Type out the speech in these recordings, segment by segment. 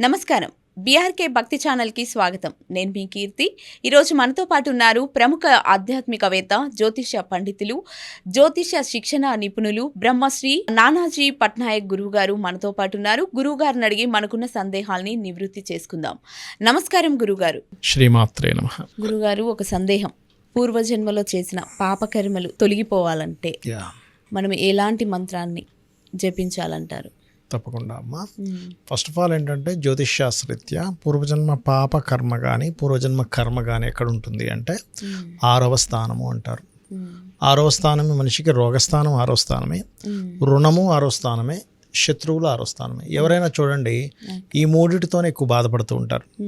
నమస్కారం. బీఆర్కే భక్తి ఛానల్కి స్వాగతం. నేను మీ కీర్తి. ఈరోజు మనతో పాటు ఉన్నారు ప్రముఖ ఆధ్యాత్మికవేత్త జ్యోతిష పండితులు జ్యోతిష శిక్షణ నిపుణులు బ్రహ్మశ్రీ నానాజీ పట్నాయక్ గురువు గారు మనతో పాటు ఉన్నారు. గురువు గారిని అడిగి మనకున్న సందేహాల్ని నివృత్తి చేసుకుందాం. నమస్కారం గురుగారు శ్రీమాత్రే నమ. గురుగారు ఒక సందేహం. పూర్వజన్మలో చేసిన పాపకర్మలు తొలగిపోవాలంటే మనం ఎలాంటి మంత్రాన్ని జపించాలంటారు? తప్పకుండా అమ్మ. ఫస్ట్ ఆఫ్ ఆల్ ఏంటంటే జ్యోతిష్ శాస్త్రరీత్యా పూర్వజన్మ పాప కర్మ కానీ పూర్వజన్మ కర్మ కానీ ఎక్కడ ఉంటుంది అంటే ఆరవ స్థానము అంటారు. ఆరవ స్థానమే మనిషికి రోగస్థానం ఆరో స్థానమే. రుణము ఆరో స్థానమే. శత్రువులు ఆరో స్థానమే. ఎవరైనా చూడండి ఈ మూడిటితోనే ఎక్కువ బాధపడుతూ ఉంటారు.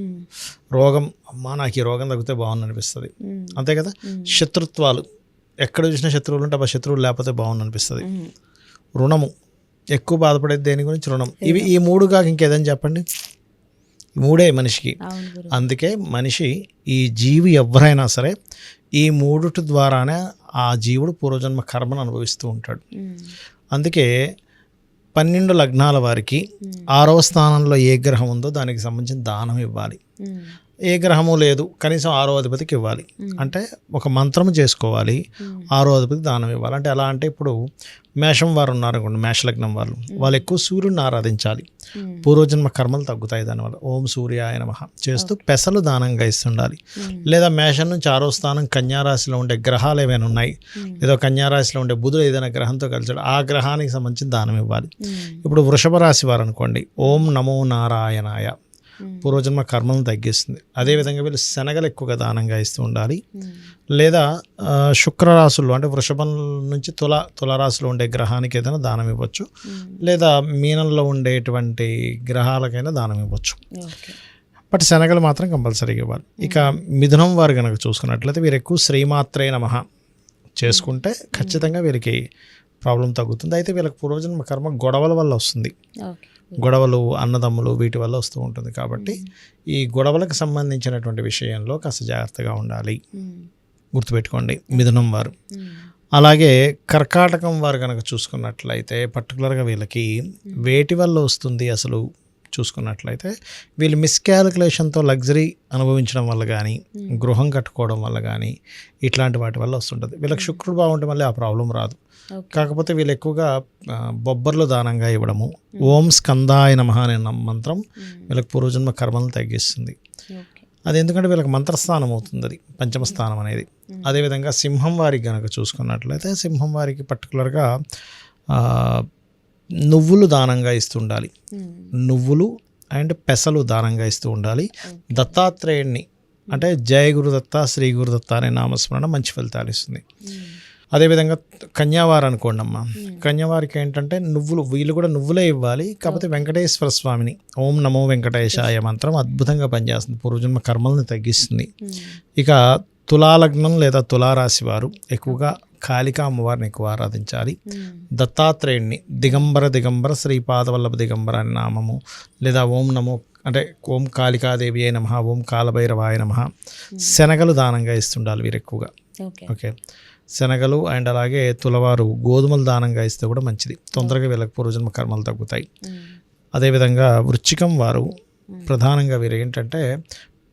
రోగం అమ్మా నాకు ఈ రోగం తగ్గితే బాగుంది అనిపిస్తుంది అంతే కదా? శత్రుత్వాలు. ఎక్కడ చూసినా శత్రువులు ఉంటే ఆ శత్రువులు లేకపోతే బాగుంది అనిపిస్తుంది రుణము. ఎక్కువ బాధపడేది దేని గురించి రుణం. ఇవి ఈ మూడు కాక ఇంకేదని చెప్పండి? మూడే మనిషికి. అందుకే మనిషి ఈ జీవి ఎవరైనా సరే ఈ మూడుటి ద్వారానే ఆ జీవుడు పూర్వజన్మ కర్మను అనుభవిస్తూ ఉంటాడు. అందుకే పన్నెండు లగ్నాల వారికి ఆరవ స్థానంలో ఏ గ్రహం ఉందో దానికి సంబంధించిన దానం ఇవ్వాలి. ఏ గ్రహము లేదు కనీసం ఆరో అధిపతికి ఇవ్వాలి. అంటే ఒక మంత్రం చేసుకోవాలి ఆరో అధిపతి దానం ఇవ్వాలి. అంటే ఎలా అంటే ఇప్పుడు మేషం వారు ఉన్నారు అనుకోండి మేషలగ్నం వాళ్ళు. వాళ్ళు ఎక్కువ సూర్యుడిని ఆరాధించాలి. పూర్వజన్మ కర్మలు తగ్గుతాయి దానివల్ల. ఓం సూర్యాయ నమ చేస్తూ పెసలు దానంగా ఇస్తుండాలి. లేదా మేషం నుంచి ఆరో స్థానం కన్యారాశిలో ఉండే గ్రహాలు ఏమైనా ఉన్నాయి. లేదా కన్యారాశిలో ఉండే బుధుడు ఏదైనా గ్రహంతో కలిసాడు ఆ గ్రహానికి సంబంధించిన దానం ఇవ్వాలి. ఇప్పుడు వృషభ రాశి వారు అనుకోండి ఓం నమో నారాయణాయ. పూర్వజన్మ కర్మలను తగ్గిస్తుంది. అదేవిధంగా వీళ్ళు శనగలు ఎక్కువగా దానంగా ఇస్తూ ఉండాలి. లేదా ఆ, శుక్రరాశుల్లో అంటే వృషభం నుంచి తుల తులరాశిలో ఉండే గ్రహానికి ఏదైనా దానం ఇవ్వచ్చు. లేదా మీనంలో ఉండేటువంటి గ్రహాలకైనా దానం ఇవ్వచ్చు. బట్ శనగలు మాత్రం కంపల్సరీగా ఇవ్వాలి. ఇక మిథునం వారు కనుక చూసుకున్నట్లయితే వీరు ఎక్కువ శ్రీమాత్రే నమః చేసుకుంటే ఖచ్చితంగా వీరికి ప్రాబ్లం తగ్గుతుంది. అయితే వీళ్ళకి పూర్వజన్మ కర్మ గొడవల వల్ల వస్తుంది. గొడవలు అన్నదమ్ములు వీటి వల్ల వస్తూ ఉంటుంది కాబట్టి ఈ గొడవలకు సంబంధించినటువంటి విషయంలో కాస్త జాగ్రత్తగా ఉండాలి. గుర్తుపెట్టుకోండి మిథునం వారు. అలాగే కర్కాటకం వారు కనుక చూసుకున్నట్లయితే పర్టికులర్గా వీళ్ళకి వేటి వల్ల వస్తుంది అసలు చూసుకున్నట్లయితే వీళ్ళు మిస్కాలిక్యులేషన్తో లగ్జరీ అనుభవించడం వల్ల కానీ గృహం కట్టుకోవడం వల్ల కానీ ఇట్లాంటి వాటి వల్ల వస్తుంటుంది. వీళ్ళకి శుక్రుడు బాగుంటే మళ్ళీ ఆ ప్రాబ్లం రాదు. కాకపోతే వీళ్ళు ఎక్కువగా బొబ్బర్లు దానంగా ఇవ్వడము ఓం స్కందాయ నమః అనే మంత్రం వీళ్ళకి పూర్వజన్మ కర్మలను తగ్గిస్తుంది. అది ఎందుకంటే వీళ్ళకి మంత్రస్థానం అవుతుంది అది పంచమ స్థానం అనేది. అదేవిధంగా సింహం వారికి కనుక చూసుకున్నట్లయితే సింహం వారికి పర్టికులర్గా నువ్వులు దానంగా ఇస్తుండాలి. నువ్వులు అండ్ పెసలు దానంగా ఇస్తూ ఉండాలి. దత్తాత్రేయుణ్ణి అంటే జయ గురుదత్త శ్రీ గురుదత్త అనే నామస్మరణ మంచి ఫలితాలు ఇస్తుంది. అదేవిధంగా కన్యావారు అనుకోండి అమ్మ కన్యావారికి ఏంటంటే నువ్వులు వీళ్ళు కూడా నువ్వులే ఇవ్వాలి. కాకపోతే వెంకటేశ్వర స్వామిని ఓం నమో వెంకటేశాయ మంత్రం అద్భుతంగా పనిచేస్తుంది. పూర్వజన్మ కర్మల్ని తగ్గిస్తుంది. ఇక తులాలగ్నం లేదా తులారాశి వారు ఎక్కువగా కాళికా అమ్మవారిని ఎక్కువ ఆరాధించాలి. దత్తాత్రేయుణ్ణి దిగంబర దిగంబర శ్రీపాదవల్లభ దిగంబర అనే నామము లేదా ఓం నమో అంటే ఓం కాళికాదేవి అయి నమ ఓం కాలభైరవాయ నమ శనగలు దానంగా ఇస్తుండాలి వీరు ఎక్కువగా. ఓకే. ఓకే. శనగలు అండ్ అలాగే తులవారు గోధుమలు దానంగా ఇస్తే కూడా మంచిది. తొందరగా వీళ్ళకి పూర్వజన్మ కర్మలు తగ్గుతాయి. అదేవిధంగా వృచ్చికం వారు ప్రధానంగా వీరు ఏంటంటే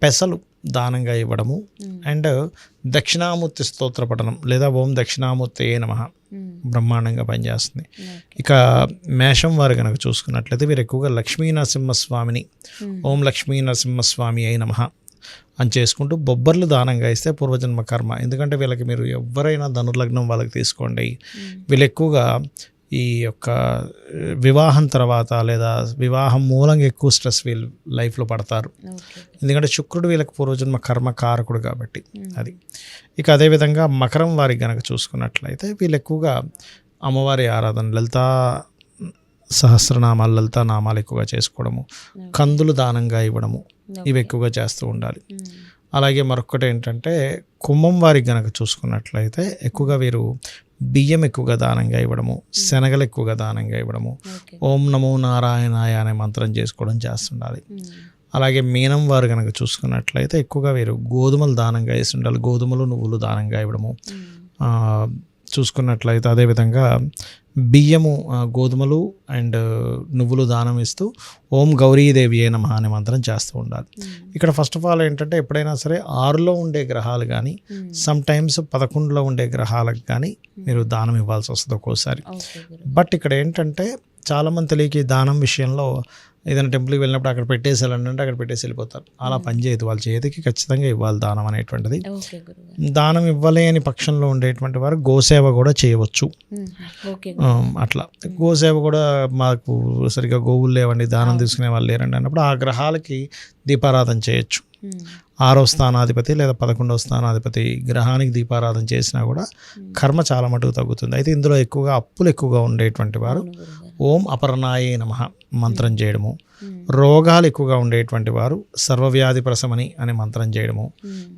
పెసలు దానంగా ఇవ్వడము. అండ్ దక్షిణామూర్తి స్తోత్ర పఠనం లేదా ఓం దక్షిణామూర్తి ఏ నమ బ్రహ్మాండంగా పనిచేస్తుంది. ఇక మేషం వారు కనుక చూసుకున్నట్లయితే వీరు ఎక్కువగా లక్ష్మీ నరసింహస్వామిని ఓం లక్ష్మీ నరసింహస్వామి అయి నమ అని చేసుకుంటూ బొబ్బర్లు దానంగా ఇస్తే పూర్వజన్మ కర్మ. ఎందుకంటే వీళ్ళకి మీరు ఎవరైనా ధనుర్లగ్నం వాళ్ళకి తీసుకోండి. వీళ్ళు ఎక్కువగా ఈ యొక్క వివాహం తర్వాత లేదా వివాహం మూలంగా ఎక్కువ స్ట్రెస్ వీళ్ళు లైఫ్లో పడతారు. ఎందుకంటే శుక్రుడు వీళ్ళకి పూర్వజన్మ కర్మ కారకుడు కాబట్టి అది. ఇక అదేవిధంగా మకరం వారికి గనక చూసుకున్నట్లయితే వీళ్ళు ఎక్కువగా అమ్మవారి ఆరాధన లలితా సహస్రనామాలు లలితా నామాలు ఎక్కువగా చేసుకోవడము కందులు దానంగా ఇవ్వడము ఇవి ఎక్కువగా చేస్తూ ఉండాలి. అలాగే మరొకటి ఏంటంటే కుంభం వారికి గనక చూసుకున్నట్లయితే ఎక్కువగా వీరు బియ్యం ఎక్కువగా దానంగా ఇవ్వడము శనగలు ఎక్కువగా దానంగా ఇవ్వడము ఓం నమో నారాయణాయ అనే మంత్రం చేసుకోవడం చేస్తుండాలి. అలాగే మీనం వారు కనుక చూసుకున్నట్లయితే ఎక్కువగా వీరు గోధుమలు దానంగా వేసి ఉండాలి. గోధుమలు నువ్వులు దానంగా ఇవ్వడము. చూసుకున్నట్లయితే అదేవిధంగా బియ్యము గోధుమలు అండ్ నువ్వులు దానం ఇస్తూ ఓం గౌరీదేవి అయిన నమః అనే మంత్రం చేస్తూ ఉండాలి. ఇక్కడ ఫస్ట్ ఆఫ్ ఆల్ ఏంటంటే ఎప్పుడైనా సరే ఆరులో ఉండే గ్రహాలు కానీ సమ్ టైమ్స్ పదకొండులో ఉండే గ్రహాలకు కానీ మీరు దానం ఇవ్వాల్సి వస్తుంది ఒక్కోసారి. బట్ ఇక్కడ ఏంటంటే చాలామంది తెలియక దానం విషయంలో ఏదైనా టెంపుల్కి వెళ్ళినప్పుడు అక్కడ పెట్టేసి వెళ్ళండి అంటే అక్కడ పెట్టేసి వెళ్ళిపోతారు. అలా పనిచేయదు వాళ్ళ చేతికి ఖచ్చితంగా ఇవ్వాలి దానం అనేటువంటిది. దానం ఇవ్వలేని పక్షంలో ఉండేటువంటి వారు గోసేవ కూడా చేయవచ్చు. అట్లా. గోసేవ కూడా మాకు సరిగ్గా గోవులు లేవండి దానం తీసుకునే వాళ్ళు లేరండి అన్నప్పుడు ఆ గ్రహాలకి దీపారాధన చేయొచ్చు. ఆరో స్థానాధిపతి లేదా పదకొండవ స్థానాధిపతి గ్రహానికి దీపారాధన చేసినా కూడా కర్మ చాలా మటుకు తగ్గుతుంది. అయితే ఇందులో ఎక్కువగా అప్పులు ఎక్కువగా ఉండేటువంటి వారు ఓం అపర్ణాయే నమ మంత్రం చేయడము. రోగాలు ఎక్కువగా ఉండేటువంటి వారు సర్వవ్యాధి ప్రసమని అనే మంత్రం చేయడము.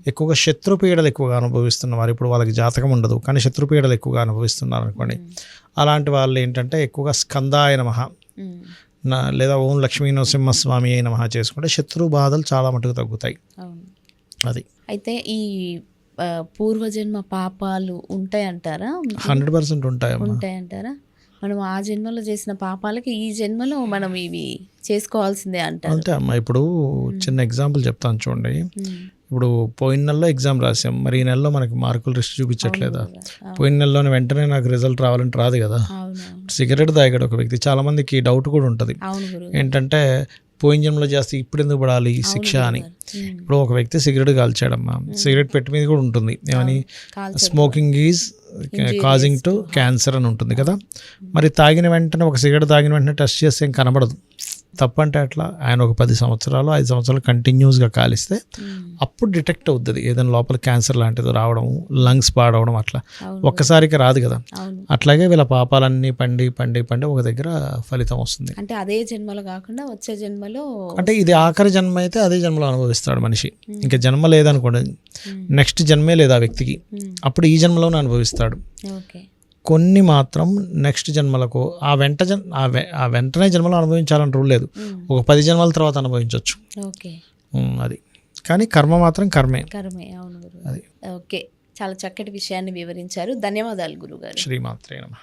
ఎక్కువగా శత్రుపీడలు ఎక్కువగా అనుభవిస్తున్న వారు ఇప్పుడు వాళ్ళకి జాతకం ఉండదు కానీ శత్రుపీడలు ఎక్కువగా అనుభవిస్తున్నారు అనుకోండి అలాంటి వాళ్ళు ఏంటంటే ఎక్కువగా స్కందాయ నమ నా లేదా ఓం లక్ష్మీ నరసింహస్వామి అయిన మహా చేసుకుంటే శత్రు బాధలు చాలా మటుకు తగ్గుతాయి. అది. అయితే ఈ పూర్వజన్మ పాపాలు ఉంటాయంటారా? Hundred percent ఉంటాయమ్మా. ఉంటాయంటారా? మనం ఆ జన్మలో చేసిన పాపాలకి ఈ జన్మలో మనం ఇవి చేసుకోవాల్సిందే అంటారు. అంతే అమ్మా ఇప్పుడు చిన్న ఎగ్జాంపుల్ చెప్తాను చూడండి. ఇప్పుడు పోయిన నెలలో ఎగ్జామ్ రాసాం మరి ఈ నెలలో మనకి మార్కులు రిస్ట్ చూపించట్లేదా? పోయిన నెలలోనే వెంటనే నాకు రిజల్ట్ రావాలంటే రాదు కదా. సిగరెట్ తాగాడు ఒక వ్యక్తి. చాలా మందికి డౌట్ కూడా ఉంటుంది. ఏంటంటే పోయిన జన్మలో చేస్తే ఇప్పుడు ఎందుకు పడాలి శిక్ష అని. ఇప్పుడు ఒక వ్యక్తి సిగరెట్ కాల్చాడమ్మా. సిగరెట్ పెట్టి మీద కూడా ఉంటుంది. ఏమని. Smoking is causing to cancer అని ఉంటుంది కదా. మరి తాగిన వెంటనే ఒక సిగరెట్ తాగిన వెంటనే టెస్ట్ చేస్తే ఏం కనబడదు. తప్పంటే అట్లా ఆయన ఒక పది సంవత్సరాలు ఐదు సంవత్సరాలు కంటిన్యూస్గా కాలిస్తే అప్పుడు డిటెక్ట్ అవుతుంది ఏదైనా లోపల క్యాన్సర్ లాంటిది రావడం లంగ్స్ పాడవడం అట్లా. ఒక్కసారికి రాదు కదా. అట్లాగే వీళ్ళ పాపాలన్నీ పండి పండి పండి ఒక దగ్గర ఫలితం వస్తుంది. అంటే అదే జన్మలో కాకుండా వచ్చే జన్మలో అంటే ఇది ఆఖరి జన్మ అయితే అదే జన్మలో అనుభవిస్తాడు మనిషి. ఇంకా జన్మ లేదనుకోండి నెక్స్ట్ జన్మే లేదు ఆ వ్యక్తికి. అప్పుడు ఈ జన్మలోనే అనుభవిస్తాడు. ఓకే. కొన్ని మాత్రం నెక్స్ట్ జన్మలకు ఆ వెంట జన్ ఆ వెంటనే జన్మలో అనుభవించాలని రూల్ లేదు. ఉమ్. ఒక పది జన్మల తర్వాత అనుభవించవచ్చు ఓకే. అది. కానీ కర్మ మాత్రం కర్మే. కర్మే అవును అది. ఓకే. చాలా చక్కటి విషయాన్ని వివరించారు. ధన్యవాదాలు గురుగారు. శ్రీమాత్రే నమ.